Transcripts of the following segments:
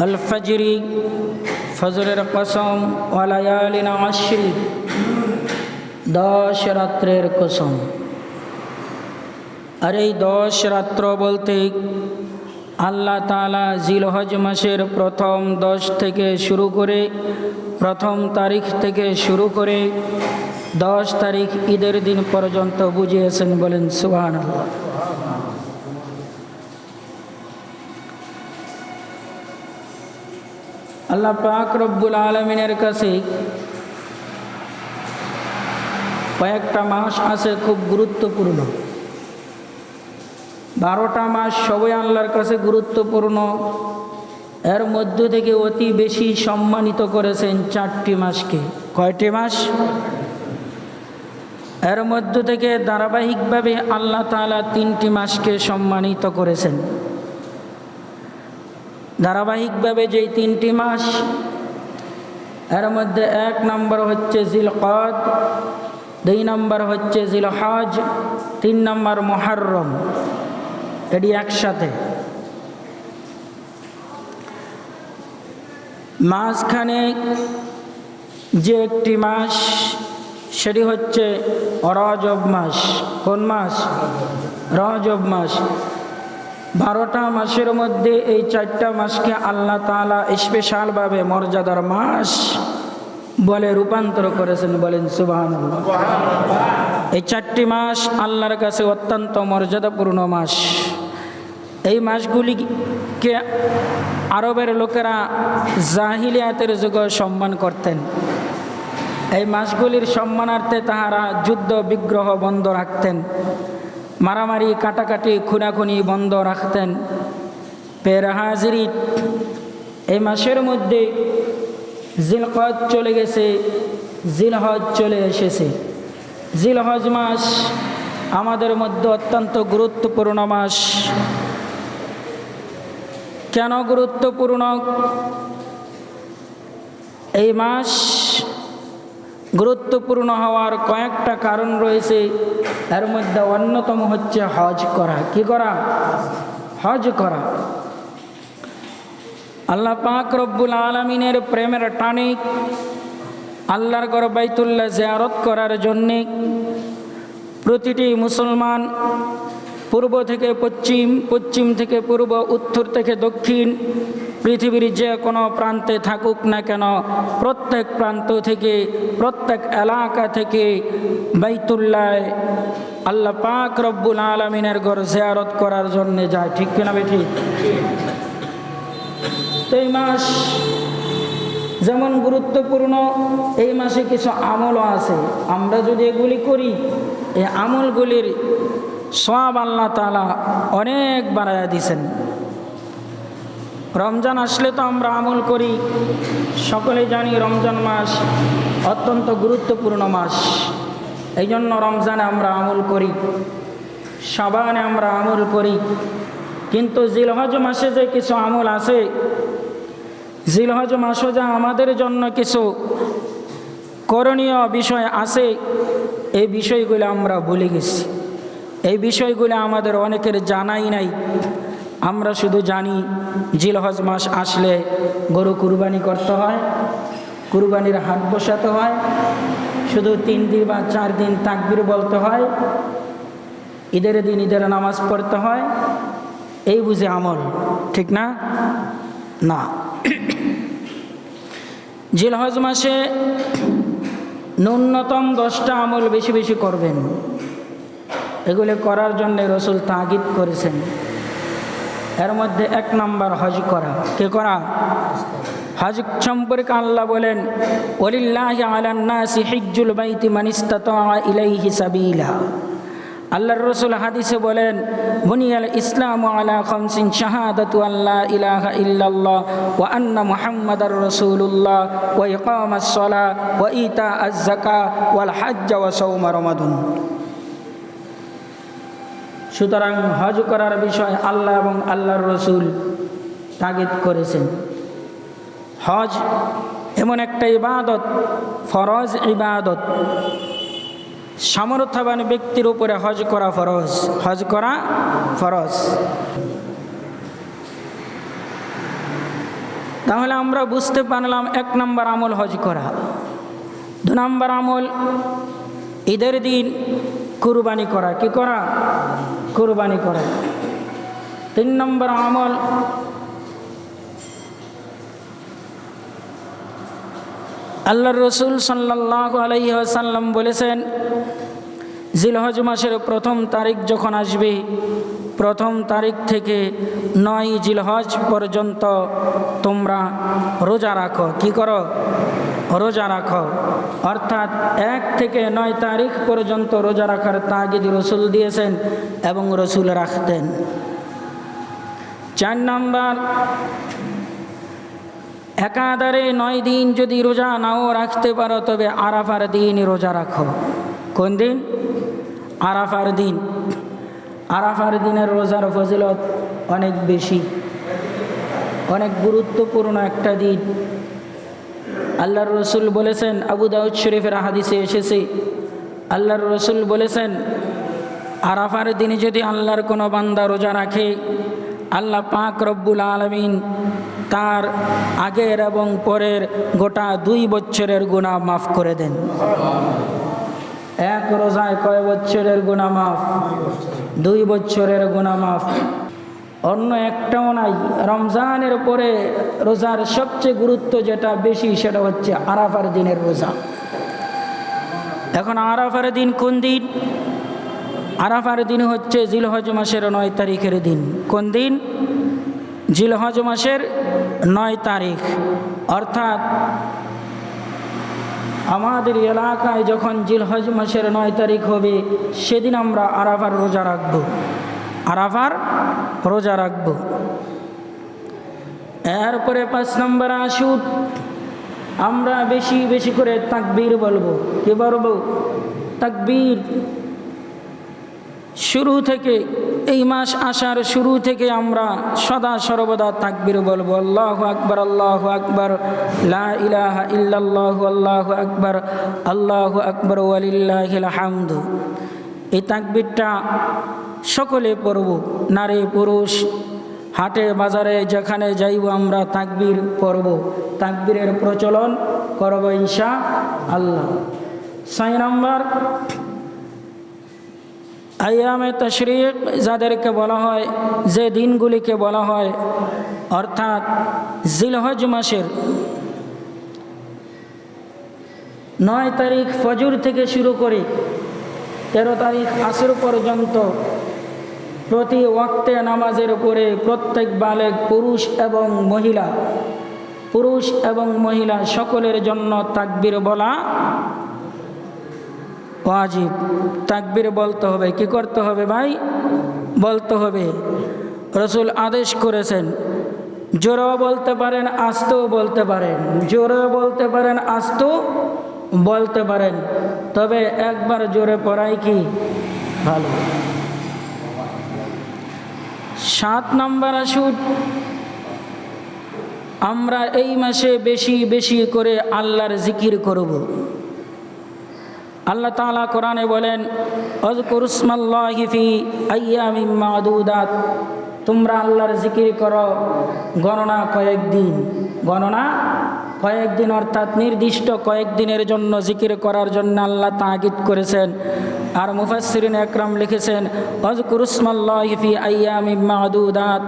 الفجر ফজরের কসম ওয়ালায়ালিন আশরি দশ রাত্রের কসম আর এই দশ রাত্র বলতে আল্লাহ তালা জিলহজ মাসের প্রথম দশ থেকে শুরু করে প্রথম তারিখ থেকে শুরু করে দশ তারিখ ঈদের দিন পর্যন্ত বুঝিয়েছেন বলেন সুহান আল্লাহ আল্লাহ পাক রব্বুল আলমিনের কাছে কয়েকটা মাস আছে খুব গুরুত্বপূর্ণ। বারোটা মাস সবাই আল্লাহর কাছে গুরুত্বপূর্ণ। এর মধ্য থেকে অতি বেশি সম্মানিত করেছেন চারটি মাসকে। কয়টি মাস? এর মধ্য থেকে ধারাবাহিকভাবে আল্লাহ তালা তিনটি মাসকে সম্মানিত করেছেন। ধারাবাহিকভাবে যেই তিনটি মাস, এর মধ্যে এক নম্বর হচ্ছে জিলকদ, দুই নম্বর হচ্ছে জিল হজ তিন নম্বর মহারম এটি একসাথে। মাঝখানে যে একটি মাস, সেটি হচ্ছে রজব মাস। কোন মাস? রজব মাস। বারোটা মাসের মধ্যে এই চারটা মাসকে আল্লাহ তালা স্পেশালভাবে মর্যাদার মাস বলে রূপান্তর করেছেন বলেন সুবাহান এই চারটি মাস আল্লাহর কাছে অত্যন্ত মর্যাদাপূর্ণ মাস। এই মাসগুলিকে আরবের লোকেরা জাহিলিয়াতের যুগ সম্মান করতেন। এই মাসগুলির সম্মানার্থে তাহারা যুদ্ধ, বিগ্রহ বন্ধ রাখতেন। মারামারি, কাটাকাটি, খুনাখুনি বন্ধ রাখতেন। পেরহাজরি এই মাসের মধ্যে জিলহজ চলে গেছে, জিলহজ চলে এসেছে। জিলহজ মাস আমাদের মধ্যে অত্যন্ত গুরুত্বপূর্ণ মাস। কেন গুরুত্বপূর্ণ? এই মাস গুরুত্বপূর্ণ হওয়ার কয়েকটা কারণ রয়েছে। এর মধ্যে অন্যতম হচ্ছে হজ করা। কি করা? হজ করা। আল্লাহ পাক রব্বুল আলমিনের প্রেমের টানে আল্লাহর গর বাইতুল্লাহ জিয়ারত করার জন্যে প্রতিটি মুসলমান পূর্ব থেকে পশ্চিম পশ্চিম থেকে পূর্ব, উত্তর থেকে দক্ষিণ, পৃথিবীর যে কোনো প্রান্তে থাকুক না কেন, প্রত্যেক প্রান্ত থেকে, প্রত্যেক এলাকা থেকে বাইতুল্লায় আল্লাহ পাক রব্বুল আলমিনের ঘর জিয়ারত করার জন্যে যায়। ঠিক কিনা বেঠি? এই মাস যেমন গুরুত্বপূর্ণ, এই মাসে কিছু আমলও আছে। আমরা যদি এগুলি করি, এই আমলগুলির সব আল্লাহ তালা অনেক বাড়াইয়া দিছেন। রমজান আসলে তো আমরা আমল করি সকলে জানি রমজান মাস অত্যন্ত গুরুত্বপূর্ণ মাস। এই জন্য রমজানে আমরা আমল করি সাবানে আমরা আমল করি। কিন্তু জিলহজ মাসে যে কিছু আমল আছে, জিলহজ মাসও যা আমাদের জন্য কিছু করণীয় বিষয় আছে, এই বিষয়গুলো আমরা ভুলে গেছি। এই বিষয়গুলো আমাদের অনেকের জানাই নাই। আমরা শুধু জানি, জিলহজ মাস আসলে গরু কুরবানি করতে হয়, কুরবানির হাট বসাতে হয়, শুধু তিন দিন বা চার দিন তাকবির বলতে হয়, ঈদের দিন ঈদের নামাজ পড়তে হয়, এই বুঝে আমল, ঠিক না? না। জিলহজ মাসে ন্যূনতম দশটা আমল বেশি বেশি করবেন। এগুলি করার জন্য রসুল তাগিদ করেছেন। এর মধ্যে এক নম্বর হজ করা। কে করা? হজ সম্পর্কে আল্লাহ বলেন, ওলিল্লাহ আলান্নাসি হিজ্জুল বাইতি মানিস্তাতা ইলাইহি সাবিলা। আল্লাহর রসুল হাদিসে বলেন, বুনিয়াল ইসলাম আলা খমসিন শাহাদাতু আল্লাহ ইলাহা ইল্লাল্লাহ ওয়া আন্না মুহাম্মাদার রাসূলুল্লাহ ওয়া ইকামাস সালাহ ওয়া ইতা আজ যাকা ওয়াল হাজ্জ ওয়া সাওমা রমাদান। সুতরাং হজ করার বিষয় আল্লাহ এবং আল্লাহর রসুল তাগিদ করেছেন। হজ এমন একটা ইবাদত, ফরজ ইবাদত। সামর্থ্যবান ব্যক্তির উপরে হজ করা ফরজ, হজ করা ফরজ। তাহলে আমরা বুঝতে পারলাম এক নম্বর আমল হজ করা। দু নম্বর আমল ঈদের দিন কুরবানি করা। কি করা? কুরবানি করা। তিন নম্বর আমল। আল্লাহ রসুল সাল্লাহ আলহিহাসাল্লাম বলেছেন, জিলহজ মাসের প্রথম তারিখ যখন আসবে, প্রথম তারিখ থেকে নয় জিলহজ পর্যন্ত তোমরা রোজা রাখো। কি করো? রোজা রাখো। অর্থাৎ এক থেকে নয় তারিখ পর্যন্ত রোজা রাখার তাগিদ রসুল দিয়েছেন এবং রসুল রাখতেন। চার নম্বর, একাধারে নয় দিন যদি রোজা নাও রাখতে পারো, তবে আরাফার দিন রোজা রাখো। কোন দিন? আরাফার দিন। আরাফার দিনের রোজার ফজিলত অনেক বেশি। অনেক গুরুত্বপূর্ণ একটা দিন। আল্লাহর রসুল বলেছেন, আবু দাউদ শরীফের হাদিসে এসেছে, আল্লাহর রসুল বলেছেন, আরাফার দিনে যদি আল্লাহর কোনো বান্দা রোজা রাখে, আল্লাহ পাক রব্বুল আলমিন তার আগের এবং পরের গোটা দুই বছরের গুণা মাফ করে দেন। এক রোজায় কয় বছরের গুণা মাফ? দুই বছরের গুণা মাফ। অন্য একটাও নাই রমজানের পরে রোজার সবচেয়ে গুরুত্ব যেটা বেশি সেটা হচ্ছে আরাফার দিনের রোজা। এখন আরাফার দিন কোন দিন? আরাফার দিন হচ্ছে জিলহজ মাসের নয় তারিখের দিন। কোন দিন? জিলহজ মাসের নয় তারিখ। অর্থাৎ আমাদের এলাকায় যখন জিলহজ মাসের নয় তারিখ হবে, সেদিন আমরা আরাফার রোজা রাখব। আরাফার রোজা রাখব। এরপরে পাঁচ নম্বর আসুন আমরা বেশি বেশি করে তাকবীর বলব। কি বলব? তাকবীর শুরু থেকে, এই মাস আসার শুরু থেকে আমরা সদা সর্বদা তাকবির বলব। আল্লাহ আকবর আল্লাহ আকবর ইলাহা ইল্লাল্লাহ, আল্লাহ আকবর আল্লাহ আকবর, ওয়ালিল্লাহিল হামদু। এই তাকবিরটা সকলে পড়ব, নারী পুরুষ। হাটে বাজারে যেখানে যাইব আমরা তাকবির পড়ব। তাকবীরের প্রচলন করব ইনশা আল্লাহ। ছয় নম্বর আয়ামে তশরিক যাদেরকে বলা হয়, যে দিনগুলিকে বলা হয়, অর্থাৎ জিলহজ মাসের নয় তারিখ ফজর থেকে শুরু করে তেরো তারিখ আসর পর্যন্ত প্রতি ওয়াক্তে নামাজের উপরে প্রত্যেক বালেক পুরুষ এবং মহিলা। পুরুষ এবং মহিলা সকলের জন্য তাকবির বলা ওয়াজিব। তাকবির বলতে হবে। কি করতে হবে ভাই? বলতে হবে। রসুল আদেশ করেছেন, জোরেও বলতে পারেন, আস্তেও বলতে পারেন। জোরেও বলতে পারেন, আস্তেও বলতে পারেন। তবে একবার জোরে পড়াই কি? ভালো। সাত নম্বর আসুন। আমরা এই মাসে বেশি বেশি করে আল্লাহর জিকির করব। আল্লাহ তালা কোরআনে বলেন তোমরা আল্লাহর জিকির করো গণনা কয়েকদিন গণনা কয়েকদিন অর্থাৎ নির্দিষ্ট কয়েকদিনের জন্য জিকির করার জন্য আল্লাহ তাগিদ করেছেন। আর মুফাসসিরিন একরাম লিখেছেন অজকুরুসমাল্লাহিফি আয়ামিম মাদুদাত।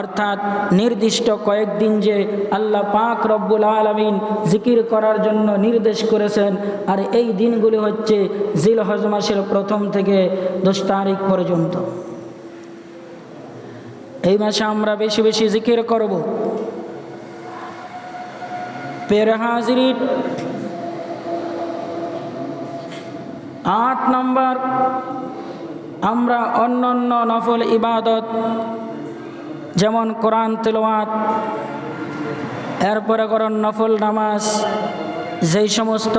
অর্থাৎ নির্দিষ্ট কয়েকদিন যে আল্লাহ পাক রব্বুল আলমিন জিকির করার জন্য নির্দেশ করেছেন, আর এই দিনগুলি হচ্ছে জিল হজ মাসের প্রথম থেকে দশ তারিখ পর্যন্ত। এই মাসে আমরা বেশি বেশি জিকির করব। পের হাজির আট নম্বর, আমরা অন্য অন্য নফল ইবাদত, যেমন কোরআন তেলোয়াত এরপরে করেন নফল নামাজ, যেই সমস্ত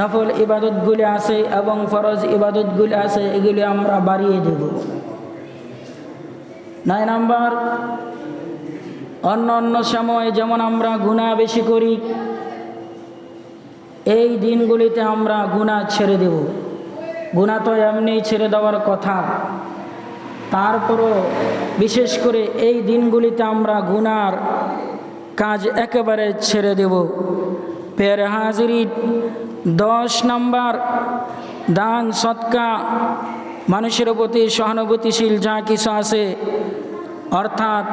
নফল ইবাদতগুলি আছে এবং ফরজ ইবাদতগুলি আছে, এগুলি আমরা বাড়িয়ে দেব। নয় নাম্বার অন্য অন্য সময় যেমন আমরা গুণা বেশি করি এই দিনগুলিতে আমরা গুণা ছেড়ে দেব। গুণা তো এমনি ছেড়ে দেওয়ার কথা। তারপরও বিশেষ করে এই দিনগুলিতে আমরা গুনার কাজ একেবারে ছেড়ে দেব। পের হাজিরি, দশ নম্বর, দান, সৎকা, মানুষের প্রতি সহানুভূতিশীল যা কিছু আছে, অর্থাৎ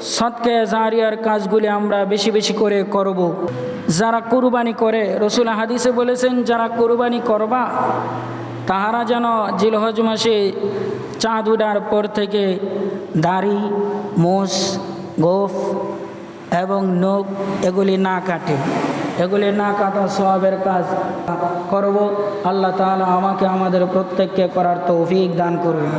সৎকে জারিয়ার কাজগুলি আমরা বেশি বেশি করে করব। যারা কুরবানি করে, রসুল হাদিসে বলেছেন, যারা কুরবানি করবা, তাহারা যেন জিলহজ মাসে চাঁদ উডার পর থেকে দাড়ি, মোষ, গোফ এবং নখ এগুলি না কাটে। এগুলি না কাটা সবের কাজ করব। আল্লাহ তাআলা আমাকে, আমাদের প্রত্যেককে করার তৌফিক দান করুন।